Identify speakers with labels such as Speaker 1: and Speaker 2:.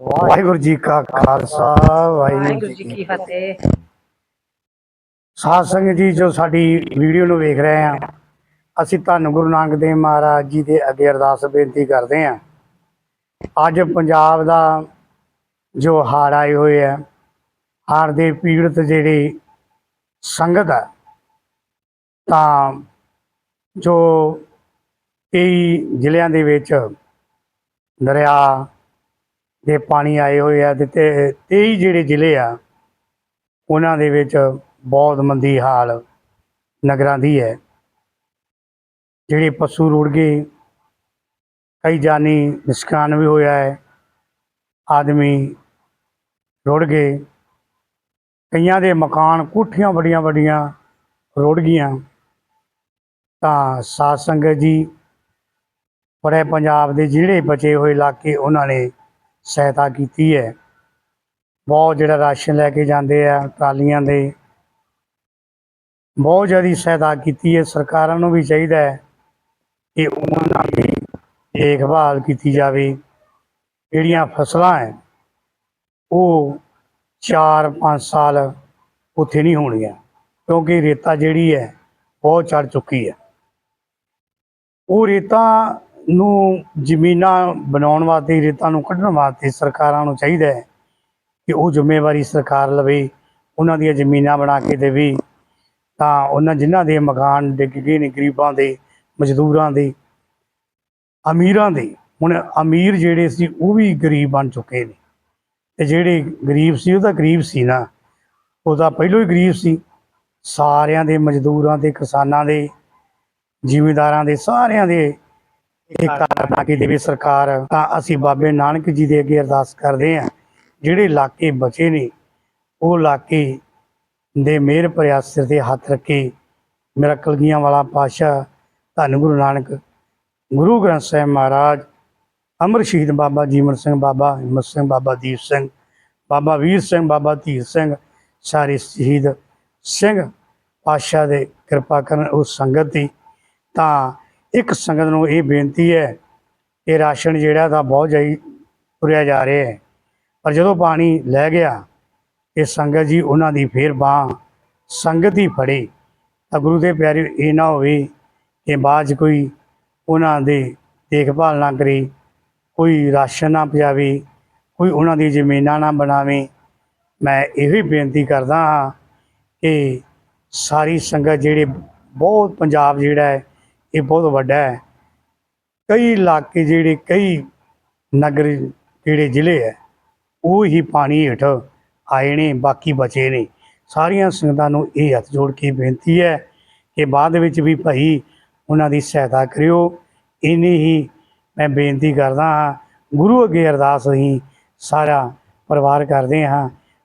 Speaker 1: ਵਾਹਿਗੁਰੂ ਜੀ ਕਾ ਖਾਲਸਾ ਵਾਹਿਗੁਰੂ ਜੀ
Speaker 2: ਕੀ ਫਤਿਹ।
Speaker 1: ਸਾਧ ਸੰਗਤ ਜੀ ਜੋ ਸਾਡੀ ਵੀਡੀਓ ਨੂੰ ਵੇਖ ਰਹੇ ਆ ਅਸੀਂ ਧੰਨ ਗੁਰੂ ਨਾਨਕ ਦੇਵ ਮਹਾਰਾਜ ਜੀ ਦੇ ਅੱਗੇ ਅਰਦਾਸ ਬੇਨਤੀ ਕਰਦੇ ਆ। ਅੱਜ ਪੰਜਾਬ ਦਾ ਜੋ ਹੜ੍ਹ ਆਏ ਹੋਏ ਆ ਹੜ੍ਹ ਦੇ ਪੀੜਤ ਜਿਹੜੇ ਸੰਗਤ ਹੈ ਤਾਂ ਜੋ ਕਈ ਜ਼ਿਲ੍ਹਿਆਂ ਦੇ ਵਿੱਚ ਦਰਿਆ ਦੇ ਪਾਣੀ ਆਏ ਹੋਏ ਆ ਤੇ ਤੇ 23 ਜਿਹੜੇ ਜ਼ਿਲ੍ਹੇ ਆ, ਉਹਨਾਂ ਦੇ ਵਿੱਚ ਬਹੁਤ ਮੰਦੀ ਹਾਲ ਨਗਰਾਂ ਦੀ ਹੈ। ਜਿਹੜੇ ਪਸ਼ੂ ਰੁੜ ਗਏ, ਕਈ ਜਾਨੀ ਨੁਕਸਾਨ ਵੀ ਹੋਇਆ ਹੈ, ਆਦਮੀ ਰੁੜ ਗਏ, ਕਈਆਂ ਦੇ ਮਕਾਨ ਕੋਠੀਆਂ ਵੱਡੀਆਂ ਵੱਡੀਆਂ ਰੁੜ ਗਈਆਂ। ਤਾਂ ਸਾਧ ਸੰਗਤ ਜੀ, ਬੜੇ ਪੰਜਾਬ ਦੇ ਜਿਹੜੇ ਬਚੇ ਹੋਏ ਇਲਾਕੇ, ਉਹਨਾਂ ਨੇ ਸਹਾਇਤਾ ਕੀਤੀ ਹੈ। ਬਹੁਤ ਜਿਹੜਾ ਰਾਸ਼ਨ ਲੈ ਕੇ ਜਾਂਦੇ ਆ, ਟਰਾਲੀਆਂ ਦੇ। ਬਹੁਤ ਜ਼ਿਆਦਾ ਸਹਾਇਤਾ ਕੀਤੀ ਹੈ। ਸਰਕਾਰਾਂ ਨੂੰ ਵੀ ਚਾਹੀਦਾ ਹੈ ਕਿ ਉਹਨਾਂ ਦੀ ਦੇਖਭਾਲ ਕੀਤੀ ਜਾਵੇ। ਜਿਹੜੀਆਂ ਫਸਲਾਂ ਹੈ, ਉਹ 4-5 ਸਾਲ ਉੱਥੇ ਨਹੀਂ ਹੋਣੀਆਂ, ਕਿਉਂਕਿ ਰੇਤਾ ਜਿਹੜੀ ਹੈ, ਬਹੁਤ ਚੜ ਚੁੱਕੀ ਹੈ। ਉਹ ਰੇਤਾ ਨੂੰ ਜ਼ਮੀਨਾਂ ਬਣਾਉਣ ਵਾਸਤੇ, ਰੇਤਾਂ ਨੂੰ ਕੱਢਣ ਵਾਸਤੇ ਸਰਕਾਰਾਂ ਨੂੰ ਚਾਹੀਦਾ ਹੈ ਕਿ ਉਹ ਜ਼ਿੰਮੇਵਾਰੀ ਸਰਕਾਰ ਲਵੇ, ਉਹਨਾਂ ਦੀਆਂ ਜ਼ਮੀਨਾਂ ਬਣਾ ਕੇ ਦੇਵੇ। ਤਾਂ ਉਹਨਾਂ ਜਿਨ੍ਹਾਂ ਦੇ ਮਕਾਨ ਡਿੱਗ ਗਏ ਨੇ, ਗਰੀਬਾਂ ਦੇ, ਮਜ਼ਦੂਰਾਂ ਦੇ, ਅਮੀਰਾਂ ਦੇ, ਹੁਣ ਅਮੀਰ ਜਿਹੜੇ ਸੀ, ਉਹ ਵੀ ਗਰੀਬ ਬਣ ਚੁੱਕੇ ਨੇ। ਤੇ ਜਿਹੜੇ ਗਰੀਬ ਸੀ, ਉਹ ਤਾਂ ਗਰੀਬ ਸੀ ਨਾ। ਉਹ ਤਾਂ ਪਹਿਲਾਂ ਹੀ ਗਰੀਬ ਸੀ। ਸਾਰਿਆਂ ਦੇ ਮਜ਼ਦੂਰਾਂ ਦੇ, ਕਿਸਾਨਾਂ ਦੇ, ਜ਼ਿਮੀਂਦਾਰਾਂ ਦੇ, ਸਾਰਿਆਂ ਦੇ ਇਹ ਕਰਨਾ ਕਿ ਦੇਵੇ ਸਰਕਾਰ ਤਾਂ ਅਸੀਂ ਬਾਬੇ ਨਾਨਕ ਜੀ ਦੇ ਅੱਗੇ ਅਰਦਾਸ ਕਰਦੇ ਹਾਂ। ਜਿਹੜੇ ਇਲਾਕੇ ਬਚੇ ਨੇ ਉਹ ਇਲਾਕੇ ਦੇ ਮਿਹਰ ਭਰਿਆ ਸਿਰ ਤੇ ਹੱਥ ਰੱਖੇ ਮੇਰਾ ਕਲਗੀਆਂ ਵਾਲਾ ਪਾਸ਼ਾ ਧੰਨ ਗੁਰੂ ਨਾਨਕ ਗੁਰੂ ਗ੍ਰੰਥ ਸਾਹਿਬ ਮਹਾਰਾਜ ਅਮਰ ਸ਼ਹੀਦ ਬਾਬਾ ਜੀਵਨ ਸਿੰਘ ਬਾਬਾ ਹਿੰਮਤ ਸਿੰਘ ਬਾਬਾ ਦੀਪ ਸਿੰਘ ਬਾਬਾ ਵੀਰ ਸਿੰਘ ਬਾਬਾ ਧੀਰ ਸਿੰਘ ਸਾਰੇ ਸ਼ਹੀਦ ਸਿੰਘ ਪਾਸ਼ਾ ਦੇ ਕਿਰਪਾ ਕਰਨ ਉਸ ਸੰਗਤ ਦੀ ਤਾਂ ਇੱਕ ਸੰਗਤ ਨੂੰ ਇਹ ਬੇਨਤੀ ਹੈ ਕਿ ਰਾਸ਼ਨ ਜਿਹੜਾ ਤਾਂ ਬਹੁਤ ਜਾਈ ਤੁਰਿਆ ਜਾ ਰਿਹਾ ਹੈ। ਪਰ ਜਦੋਂ ਪਾਣੀ ਲੈ ਗਿਆ, ਇਹ ਸੰਗਤ ਜੀ ਉਹਨਾਂ ਦੀ ਫੇਰ ਬਾਹ ਸੰਗਤ ਹੀ ਫੜੇ। ਤਾਂ ਗੁਰੂ ਦੇ ਪਿਆਰੇ ਇਹ ਨਾ ਹੋਵੇ ਕਿ ਬਾਅਦ 'ਚ ਕੋਈ ਉਹਨਾਂ ਦੇ ਦੇਖਭਾਲ ਨਾ ਕਰੇ, ਕੋਈ ਰਾਸ਼ਨ ਨਾ ਪਜਾਵੇ, ਕੋਈ ਉਹਨਾਂ ਦੀ ਜ਼ਮੀਨਾਂ ਨਾ ਬਣਾਵੇ। ਮੈਂ ਇਹੋ ਹੀ ਬੇਨਤੀ ਕਰਦਾ ਹਾਂ ਕਿ ਸਾਰੀ ਸੰਗਤ ਜਿਹੜੇ ਬਹੁਤ ਪੰਜਾਬ ਜਿਹੜਾ ਹੈ ਇਹ ਬਹੁਤ ਵੱਡਾ ਹੈ। ਕਈ ਇਲਾਕੇ ਜਿਹੜੇ, ਕਈ ਨਗਰ ਜਿਹੜੇ ਜ਼ਿਲ੍ਹੇ ਹੈ, ਉਹ ਹੀ ਪਾਣੀ ਹੇਠ ਆਏ ਨੇ, ਬਾਕੀ ਬਚੇ ਨੇ। ਸਾਰੀਆਂ ਸੰਗਤਾਂ ਨੂੰ ਇਹ ਹੱਥ ਜੋੜ ਕੇ ਬੇਨਤੀ ਹੈ ਕਿ ਬਾਅਦ ਵਿੱਚ ਵੀ ਭਾਈ ਉਹਨਾਂ ਦੀ ਸਹਾਇਤਾ ਕਰਿਓ। ਇੰਨੀ ਹੀ ਮੈਂ ਬੇਨਤੀ ਕਰਦਾ ਹਾਂ, ਗੁਰੂ ਅੱਗੇ ਅਰਦਾਸ ਅਸੀਂ ਸਾਰਾ ਪਰਿਵਾਰ ਕਰਦੇ ਹਾਂ।